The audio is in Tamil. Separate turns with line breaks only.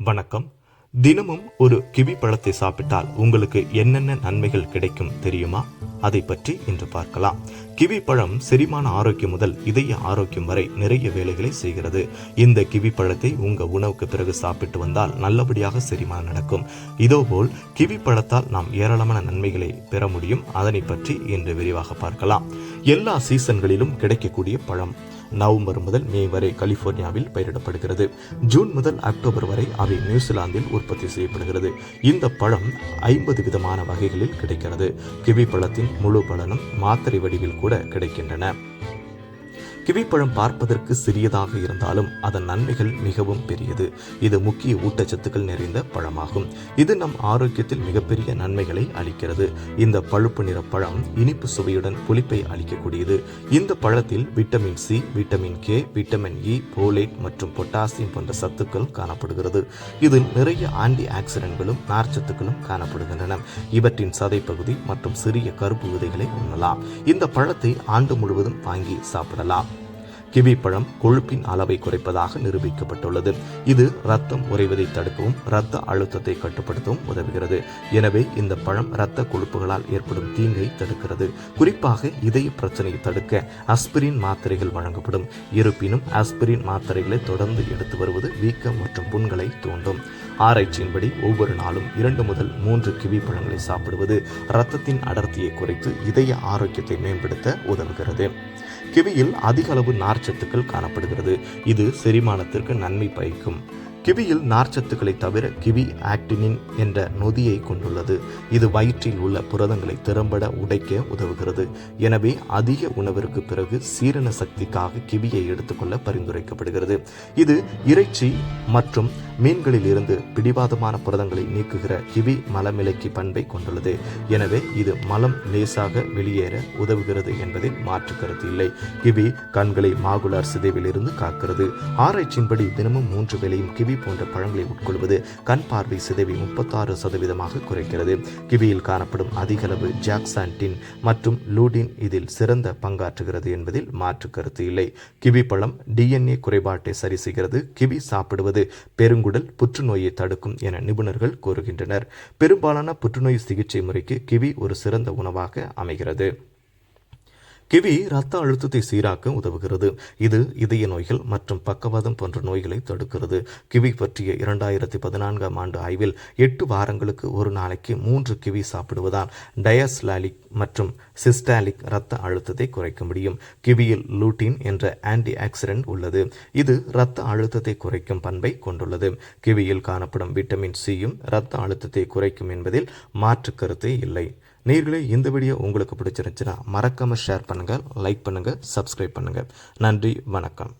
வணக்கம். தினமும் ஒரு கிவி பழத்தை சாப்பிட்டால் உங்களுக்கு என்னென்ன நன்மைகள் கிடைக்கும் தெரியுமா? அதை பற்றி இன்று பார்க்கலாம். கிவி பழம் செரிமான ஆரோக்கியம் முதல் இதய ஆரோக்கியம் வரை நிறைய வேலைகளை செய்கிறது. இந்த கிவி பழத்தை உங்க உணவுக்கு பிறகு சாப்பிட்டு வந்தால் நல்லபடியாக செரிமானம் நடக்கும். இதோபோல் கிவி பழத்தால் நாம் ஏராளமான நன்மைகளை பெற முடியும். அதனை பற்றி இன்று விரிவாக பார்க்கலாம். எல்லா சீசன்களிலும் கிடைக்கக்கூடிய பழம். நவம்பர் முதல் மே வரை கலிபோர்னியாவில் பயிரிடப்படுகிறது. ஜூன் முதல் அக்டோபர் வரை அவை நியூசிலாந்தில் உற்பத்தி செய்யப்படுகிறது. இந்த பழம் ஐம்பது விதமான வகைகளில் கிடைக்கிறது. கிவி பழத்தின் முழு பலனும் மாத்திரை வடிவில் கூட கிடைக்கின்றன. கிவிப்பழம் பார்ப்பதற்கு சிறியதாக இருந்தாலும் அதன் நன்மைகள் மிகவும் பெரியது. இது முக்கிய ஊட்டச்சத்துக்கள் நிறைந்த பழமாகும். இது நம் ஆரோக்கியத்தில் மிகப்பெரிய நன்மைகளை அளிக்கிறது. இந்த பழுப்பு நிற பழம் இனிப்பு சுவையுடன் புளிப்பை அளிக்கக்கூடியது. இந்த பழத்தில் vitamin C vitamin K vitamin E folate மற்றும் பொட்டாசியம் போன்ற சத்துக்கள் காணப்படுகிறது. இதில் நிறைய ஆன்டி ஆக்சிடென்ட்களும் நார்ச்சத்துக்களும் காணப்படுகின்றன. இவற்றின் சதைப்பகுதி மற்றும் சிறிய கருப்பு விதைகளை உண்ணலாம். இந்த பழத்தை ஆண்டு முழுவதும் வாங்கி சாப்பிடலாம். கிவி பழம் கொழுப்பின் அளவை குறைப்பதாக நிரூபிக்கப்பட்டுள்ளது. இது ரத்தம் உறைவதை தடுக்கவும் இரத்த அழுத்தத்தை கட்டுப்படுத்தவும் உதவுகிறது. எனவே இந்த பழம் இரத்த கொழுப்புகளால் ஏற்படும் தீங்கை தடுக்கிறது. குறிப்பாக இதய பிரச்சனையை தடுக்க அஸ்பிரின் மாத்திரைகள் வழங்கப்படும். இருப்பினும் அஸ்பிரின் மாத்திரைகளை தொடர்ந்து எடுத்து வருவது வீக்கம் மற்றும் புண்களை தூண்டும். ஆராய்ச்சியின்படி ஒவ்வொரு நாளும் இரண்டு முதல் மூன்று கிவி பழங்களை சாப்பிடுவது இரத்தத்தின் அடர்த்தியை குறைத்து இதய ஆரோக்கியத்தை மேம்படுத்த உதவுகிறது. கிவியில் அதிக அளவு நார்ச்சத்துக்கள் காணப்படுகிறது. இது செரிமானத்திற்கு நன்மை பயக்கும். கிவியில் நார்ச்சத்துக்களை தவிர கிவி ஆக்டினின் என்ற நொதியை கொண்டுள்ளது. இது வயிற்றில் உள்ள புரதங்களை திறம்பட உடைக்க உதவுகிறது. எனவே அதிக உணவிற்கு பிறகு சீரண சக்திக்காக கிவியை எடுத்துக்கொள்ள பரிந்துரைக்கப்படுகிறது. இது இறைச்சி மற்றும் மீன்களில் இருந்து பிடிவாதமான புரதங்களை நீக்குகிற கிவி மலமிலக்கி பண்பை கொண்டுள்ளது. எனவே இது மலம் லேசாக வெளியேற உதவுகிறது என்பதில் மாற்று கருத்து இல்லை. கிவி கண்களை மாகுலார் சிதைவிலிருந்து காக்கிறது. ஆராய்ச்சியின்படி தினமும் மூன்று வேளையும் கிவி கிவி போன்ற பழங்களை உட்கொள்வது கண் பார்வை சிதைவை முப்பத்தாறு சதவீதமாக குறைக்கிறது. கிவியில் காணப்படும் அதிகளவு ஜாக்சான்டின் மற்றும் லூடின் இதில் சிறந்த பங்காற்றுகிறது என்பதில் மாற்று கருத்து இல்லை. கிவி பழம் டிஎன்ஏ குறைபாட்டை சரி செய்கிறது. கிவி சாப்பிடுவது பெருங்குடல் புற்றுநோயை தடுக்கும் என நிபுணர்கள் கூறுகின்றனர். பெரும்பாலான புற்றுநோய் சிகிச்சை முறைக்கு கிவி ஒரு சிறந்த உணவாக அமைகிறது. கிவி இரத்த அழுத்தத்தை சீராக்க உதவுகிறது. இது இதய நோய்கள் மற்றும் பக்கவாதம் போன்ற நோய்களை தடுக்கிறது. கிவி பற்றிய இரண்டாயிரத்தி பதினான்காம் ஆண்டு ஆய்வில் எட்டு வாரங்களுக்கு ஒரு நாளைக்கு மூன்று கிவி சாப்பிடுவதால் டயஸ்லாலிக் மற்றும் சிஸ்டாலிக் இரத்த அழுத்தத்தை குறைக்க முடியும். கிவியில் லூட்டின் என்ற ஆன்டி ஆக்சிடென்ட் உள்ளது. இது இரத்த அழுத்தத்தை குறைக்கும் பண்பை கொண்டுள்ளது. கிவியில் காணப்படும் விட்டமின் சியும் இரத்த அழுத்தத்தை குறைக்கும் என்பதில் மாற்று கருத்தே இல்லை. நீர்களே இந்த வீடியோ உங்களுக்கு பிடிச்சிருந்துச்சுன்னா மறக்காமல் ஷேர் பண்ணுங்கள் லைக் பண்ணுங்கள் சப்ஸ்கிரைப் பண்ணுங்கள் நன்றி வணக்கம்.